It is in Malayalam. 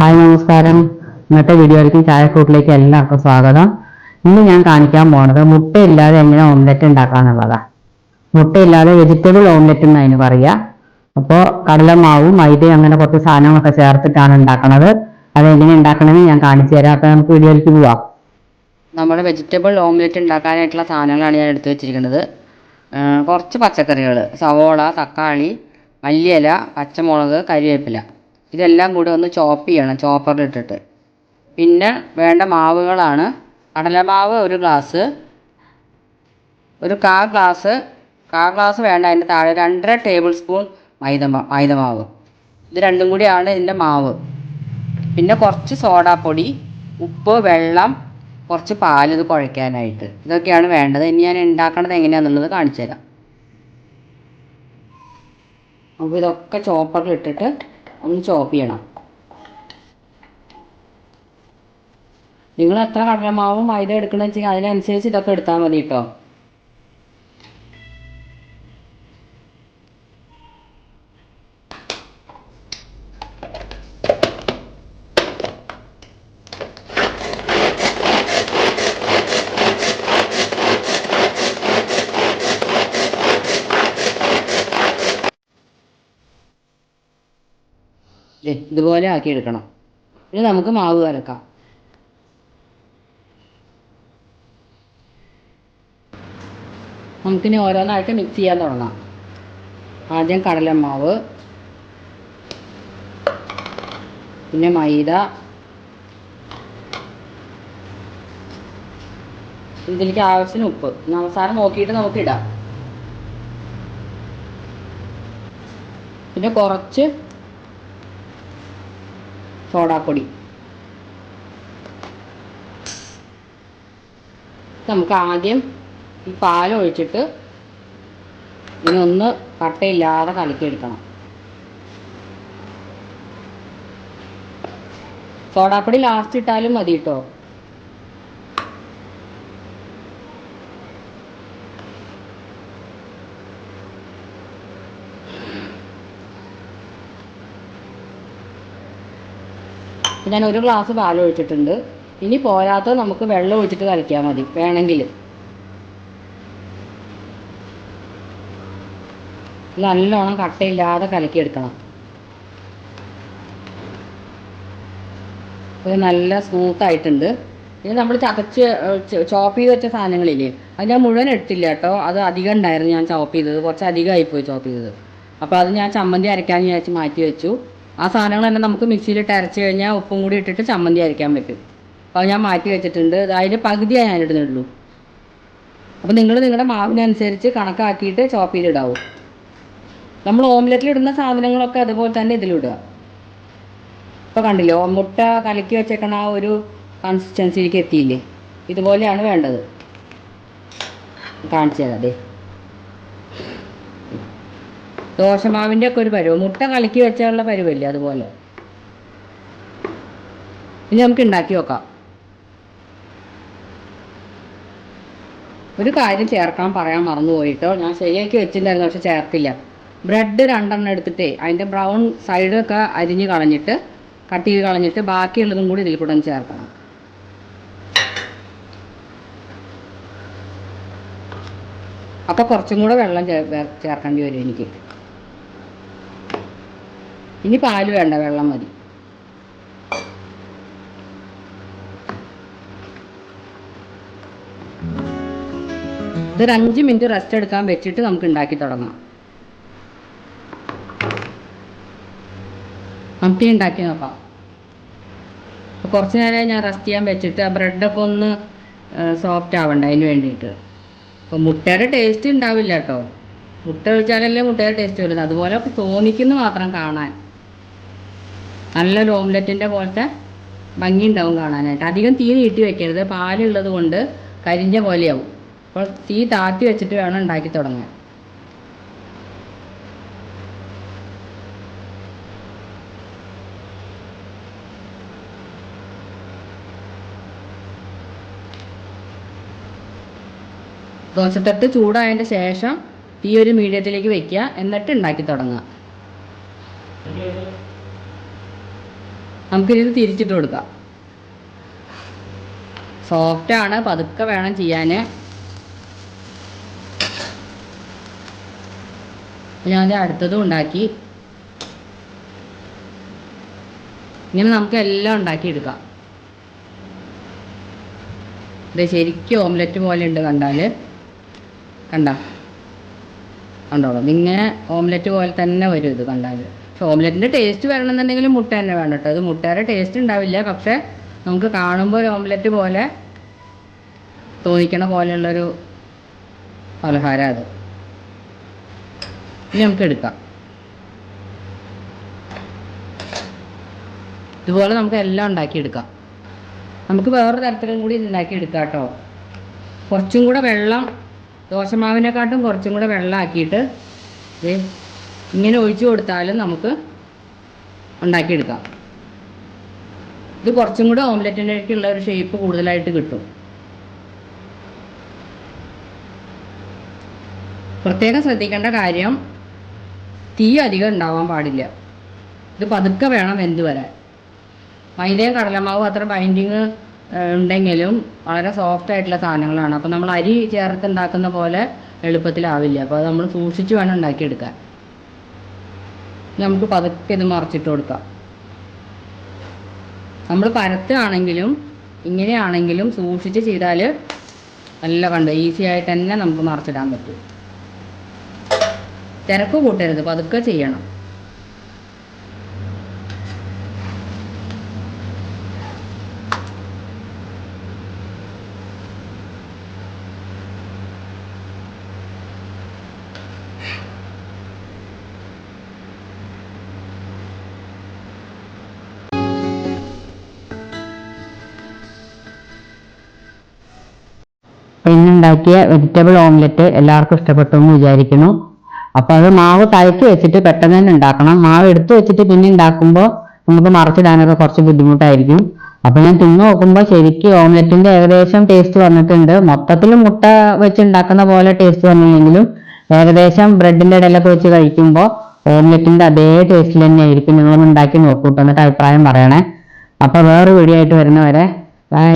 ഹായ് നമസ്കാരം. ഇന്നത്തെ വീഡിയോയിലേക്ക് ചായക്കൂട്ടിലേക്ക് എല്ലാവർക്കും സ്വാഗതം. ഇന്ന് ഞാൻ കാണിക്കാൻ പോണത് മുട്ടയില്ലാതെ എങ്ങനെ ഓംലെറ്റ് ഉണ്ടാക്കാന്നുള്ളതാ. മുട്ടയില്ലാതെ വെജിറ്റബിൾ ഓംലെറ്റ് എന്ന് അതിന് പറയുക അപ്പോൾ കടലമാവും മൈദയും അങ്ങനെ കുറച്ച് സാധനങ്ങളൊക്കെ ചേർത്തിട്ടാണ് ഉണ്ടാക്കണത്. അത് എങ്ങനെ ഉണ്ടാക്കണമെന്ന് ഞാൻ കാണിച്ചു തരാം. അപ്പോൾ നമുക്ക് വീഡിയോയിലേക്ക് പോവാം. നമ്മൾ വെജിറ്റബിൾ ഓംലെറ്റ് ഉണ്ടാക്കാനായിട്ടുള്ള സാധനങ്ങളാണ് ഞാൻ എടുത്തു വെച്ചിരിക്കുന്നത്. കുറച്ച് പച്ചക്കറികൾ സവോള തക്കാളി മല്ലിയില പച്ചമുളക് കരിവേപ്പില. ഇതെല്ലാം കൂടി ഒന്ന് ചോപ്പ് ചെയ്യണം ചോപ്പറിൽ ഇട്ടിട്ട്. പിന്നെ വേണ്ട മാവുകളാണ്. കടലമാവ് ഒരു ഗ്ലാസ് ഒരു കാ ഗ്ലാസ് കാ ഗ്ലാസ് വേണ്ട അതിന്റെ താഴെ രണ്ടര ടേബിൾ സ്പൂൺ മൈദ മാവ്. മൈദമാവ് ഇത് രണ്ടും കൂടിയാണ് ഇതിന്റെ മാവ്. പിന്നെ കുറച്ച് സോഡാപ്പൊടി ഉപ്പ് വെള്ളം കുറച്ച് പാൽ ഇത് കുഴയ്ക്കാനായിട്ട്. ഇതൊക്കെയാണ് വേണ്ടത്. ഇനി ഞാൻ ഉണ്ടാക്കണത് എങ്ങനെയാണെന്നുള്ളത് കാണിച്ചു തരാം അപ്പോൾ ഇതൊക്കെ ചോപ്പറിൽ ഇട്ടിട്ട് ഒന്ന് ചോപ്പ് ചെയ്യണം. നിങ്ങൾ എത്ര കടലമാവും മൈദ എടുക്കണമെന്ന് വെച്ചാൽ അതിനനുസരിച്ച് ഇതൊക്കെ എടുത്താൽ മതി കേട്ടോ ഇതുപോലെ ആക്കി എടുക്കണം ഇനി നമുക്ക് മാവ് കലക്കാം. നമുക്കിനി ഓരോന്നായിട്ട് മിക്സ് ചെയ്യാൻ തുടങ്ങാം. ആദ്യം കടലമാവ് പിന്നെ മൈദ. ഇതിലേക്ക് ആവശ്യത്തിന് ഉപ്പ്. അവസാനം നോക്കിയിട്ട് നമുക്ക് ഇടാം പിന്നെ കുറച്ച് സോഡാപ്പൊടി. നമുക്ക് ആദ്യം ഈ പാൽ ഒഴിച്ചിട്ട് ഇതിനൊന്ന് കട്ടയില്ലാതെ കലക്കിയെടുക്കണം. സോഡാപ്പൊടി ലാസ്റ്റ് ഇട്ടാലും മതി കേട്ടോ ഞാൻ ഒരു ഗ്ലാസ് പാൽ ഒഴിച്ചിട്ടുണ്ട്. ഇനി പോരാത്ത നമുക്ക് വെള്ളം ഒഴിച്ചിട്ട് കലക്കിയാൽ മതി വേണമെങ്കിൽ. നല്ലോണം കട്ടയില്ലാതെ കലക്കിയെടുക്കണം. ഇത് നല്ല സ്മൂത്ത് ആയിട്ടുണ്ട് ഇനി നമ്മൾ ചതച്ച് ചോപ്പ് ചെയ്ത് വെച്ച സാധനങ്ങളില്ലേ അത് ഞാൻ മുഴുവൻ എടുത്തില്ല കേട്ടോ. അത് അധികം ഉണ്ടായിരുന്നു ഞാൻ ചോപ്പ് ചെയ്തത്. കുറച്ച് അധികമായി പോയി ചോപ്പ് ചെയ്തത്. അപ്പോൾ അത് ഞാൻ ചമ്മന്തി അരയ്ക്കാമെന്ന് വിചാരിച്ച് മാറ്റി വെച്ചു. ആ സാധനങ്ങൾ തന്നെ നമുക്ക് മിക്സിയിലിട്ട് അരച്ച് കഴിഞ്ഞാൽ ഉപ്പും കൂടി ഇട്ടിട്ട് ചമ്മന്തി അരയ്ക്കാൻ പറ്റും. അപ്പോൾ ഞാൻ മാറ്റി വെച്ചിട്ടുണ്ട്. അതിന്റെ പകുതിയാണ് ഞാൻ ഇടുന്നുള്ളൂ. അപ്പോൾ നിങ്ങൾ നിങ്ങളുടെ മാവിനനുസരിച്ച് കണക്കാക്കിയിട്ട് ചോപ്പ് ചെയ്തിടാവൂ. നമ്മൾ ഓംലെറ്റിൽ ഇടുന്ന സാധനങ്ങളൊക്കെ അതുപോലെ തന്നെ ഇതിലിടുക. ഇപ്പോൾ കണ്ടില്ലേ മുട്ട കലക്കി വെച്ചേക്കണ ആ ഒരു കൺസിസ്റ്റൻസിയിലേക്ക് എത്തിയില്ലേ? ഇതുപോലെയാണ് വേണ്ടത്. കാണിച്ചു തരാം അതെ ദോശമാവിന്റെ ഒക്കെ ഒരു പരുവ്. മുട്ട കലക്കി വെച്ചുള്ള പരുവല്ലേ അതുപോലെ. ഇനി നമുക്ക് ഉണ്ടാക്കി നോക്കാം. ഒരു കാര്യം ചേർക്കാൻ പറയാൻ മറന്നുപോയിട്ടോ ഞാൻ ശരിയാക്കി വെച്ചിട്ടുണ്ടായിരുന്നു പക്ഷെ ചേർത്തില്ല. ബ്രെഡ് രണ്ടെണ്ണം എടുത്തിട്ടേ അതിന്റെ ബ്രൗൺ സൈഡൊക്കെ അരിഞ്ഞ് കളഞ്ഞിട്ട് കട്ട് ചെയ്ത് കളഞ്ഞിട്ട് ബാക്കിയുള്ളതും കൂടി ഇതിൽ കൂടെ ചേർക്കണം. അപ്പോൾ കുറച്ചും കൂടെ വെള്ളം ചേർക്കേണ്ടി വരും എനിക്ക്. ഇനി പാൽ വേണ്ട വെള്ളം മതി. ഇതൊരു അഞ്ച് മിനിറ്റ് റെസ്റ്റ് എടുക്കാൻ വെച്ചിട്ട് നമുക്ക് ഉണ്ടാക്കി തുടങ്ങാം. നമുക്ക് ഉണ്ടാക്കി നോക്കാം. കുറച്ച് നേരം ഞാൻ റെസ്റ്റ് ചെയ്യാൻ വെച്ചിട്ട് ആ ബ്രെഡൊക്കെ ഒന്ന് സോഫ്റ്റ് ആവണ്ട അതിന് വേണ്ടിയിട്ട്. അപ്പോൾ മുട്ടയുടെ ടേസ്റ്റ് ഉണ്ടാവില്ല കേട്ടോ മുട്ട ഒഴിച്ചാലല്ലേ മുട്ടയുടെ ടേസ്റ്റ് വരുന്നത്. അതുപോലെ തോന്നിക്കുന്നു മാത്രം കാണാൻ. നല്ലൊരു ഓംലെറ്റിന്റെ പോലത്തെ ഭംഗി ഉണ്ടാവും കാണാനായിട്ട്. അധികം തീ നീട്ടി വെക്കരുത്. പാലുള്ളത് കൊണ്ട് കരിഞ്ഞ പോലെയാവും. അപ്പോൾ തീ താത്തി വെച്ചിട്ട് വേണം ഉണ്ടാക്കി തുടങ്ങാൻ. ദോശത്തട്ട് ചൂടായതിന്റെ ശേഷം തീ ഒരു മീഡിയത്തിലേക്ക് വെക്കുക. എന്നിട്ട് ഉണ്ടാക്കി തുടങ്ങുക. നമുക്കിത് തിരിച്ചിട്ട് കൊടുക്കാം. സോഫ്റ്റാണ് പതുക്കെ വേണം ചെയ്യാൻ ഞാൻ അടുത്തതും ഉണ്ടാക്കി. ഇങ്ങനെ നമുക്ക് എല്ലാം ഉണ്ടാക്കിയെടുക്കാം. ഇത് ശരിക്കും ഓംലെറ്റ് പോലെ ഉണ്ട് കണ്ടാൽ കണ്ട? കണ്ടോളൂ. ഇങ്ങനെ ഓംലെറ്റ് പോലെ തന്നെ വരും ഇത് കണ്ടാൽ ഓംലെറ്റിന്റെ ടേസ്റ്റ് വരണമെന്നുണ്ടെങ്കിൽ മുട്ട തന്നെ വേണം കേട്ടോ. അത് മുട്ടയുടെ ടേസ്റ്റ് ഉണ്ടാവില്ല. പക്ഷെ നമുക്ക് കാണുമ്പോൾ ഒരു ഓംലെറ്റ് പോലെ തോന്നിക്കണ പോലെയുള്ളൊരു പലഹാരം അത്. ഇനി നമുക്ക് എടുക്കാം. ഇതുപോലെ നമുക്ക് എല്ലാം ഉണ്ടാക്കിയെടുക്കാം. നമുക്ക് വേറെ തരത്തിലും കൂടി ഇത് ഉണ്ടാക്കിയെടുക്കാം കേട്ടോ. കുറച്ചും കൂടെ വെള്ളം ദോശമാവിനെക്കാട്ടും കുറച്ചും കൂടെ വെള്ളം ആക്കിയിട്ട് ദേ ഇങ്ങനെ ഒഴിച്ചു കൊടുത്താലും നമുക്ക് ഉണ്ടാക്കിയെടുക്കാം. ഇത് കുറച്ചും കൂടെ ഓംലെറ്റിന്റെക്കുള്ള ഒരു ഷേപ്പ് കൂടുതലായിട്ട് കിട്ടും. പ്രത്യേകം ശ്രദ്ധിക്കേണ്ട കാര്യം തീ അധികം ഉണ്ടാവാൻ പാടില്ല. ഇത് പതുക്കെ വേണം വെന്ത് വരാൻ. മൈദയും കടലമാവും അത്ര ബൈൻഡിങ് ഉണ്ടെങ്കിലും വളരെ സോഫ്റ്റ് ആയിട്ടുള്ള സാധനങ്ങളാണ്. അപ്പോൾ നമ്മൾ അരി ചേർത്ത് ഉണ്ടാക്കുന്ന പോലെ എളുപ്പത്തിലാവില്ല. അപ്പോൾ നമ്മൾ സൂക്ഷിച്ച് വേണം ഉണ്ടാക്കിയെടുക്കാൻ. നമുക്ക് പതുക്കെ ഇത് മറിച്ചിട്ട് കൊടുക്കാം. നമ്മൾ പരത്താണെങ്കിലും ഇങ്ങനെയാണെങ്കിലും സൂക്ഷിച്ച് ചെയ്താൽ നല്ല കണ്ട് ഈസി ആയിട്ട് തന്നെ നമുക്ക് മറിച്ചിടാൻ പറ്റും. തിരക്ക് കൂട്ടരുത് പതുക്കെ ചെയ്യണം. ഇന്നുണ്ടാക്കിയ വെജിറ്റബിൾ ഓംലെറ്റ് എല്ലാവർക്കും ഇഷ്ടപ്പെട്ടു എന്ന് വിചാരിക്കുന്നു. അപ്പോൾ അത് മാവ് തഴക്കി വെച്ചിട്ട് പെട്ടെന്ന് തന്നെ ഉണ്ടാക്കണം. മാവ് എടുത്തു വെച്ചിട്ട് പിന്നെ ഉണ്ടാക്കുമ്പോൾ നമുക്ക് മറച്ചിടാനൊക്കെ കുറച്ച് ബുദ്ധിമുട്ടായിരിക്കും. അപ്പൊ ഞാൻ തിന്നു നോക്കുമ്പോൾ ശരിക്കും ഓംലെറ്റിന്റെ ഏകദേശം ടേസ്റ്റ് വന്നിട്ടുണ്ട്. മൊത്തത്തിൽ മുട്ട വെച്ച് ഉണ്ടാക്കുന്ന പോലെ ടേസ്റ്റ് വന്നില്ലെങ്കിലും ഏകദേശം ബ്രെഡിന്റെ ഇടയിലൊക്കെ വെച്ച് കഴിക്കുമ്പോൾ ഓംലെറ്റിന്റെ അതേ ടേസ്റ്റിൽ തന്നെ ആയിരിക്കും നിങ്ങളൊന്ന് ഉണ്ടാക്കി നോക്കൂട്ടോ എന്നിട്ട് അഭിപ്രായം പറയണേ. അപ്പൊ വേറെ വീഡിയോ ആയിട്ട് വരുന്നവരെ ബൈ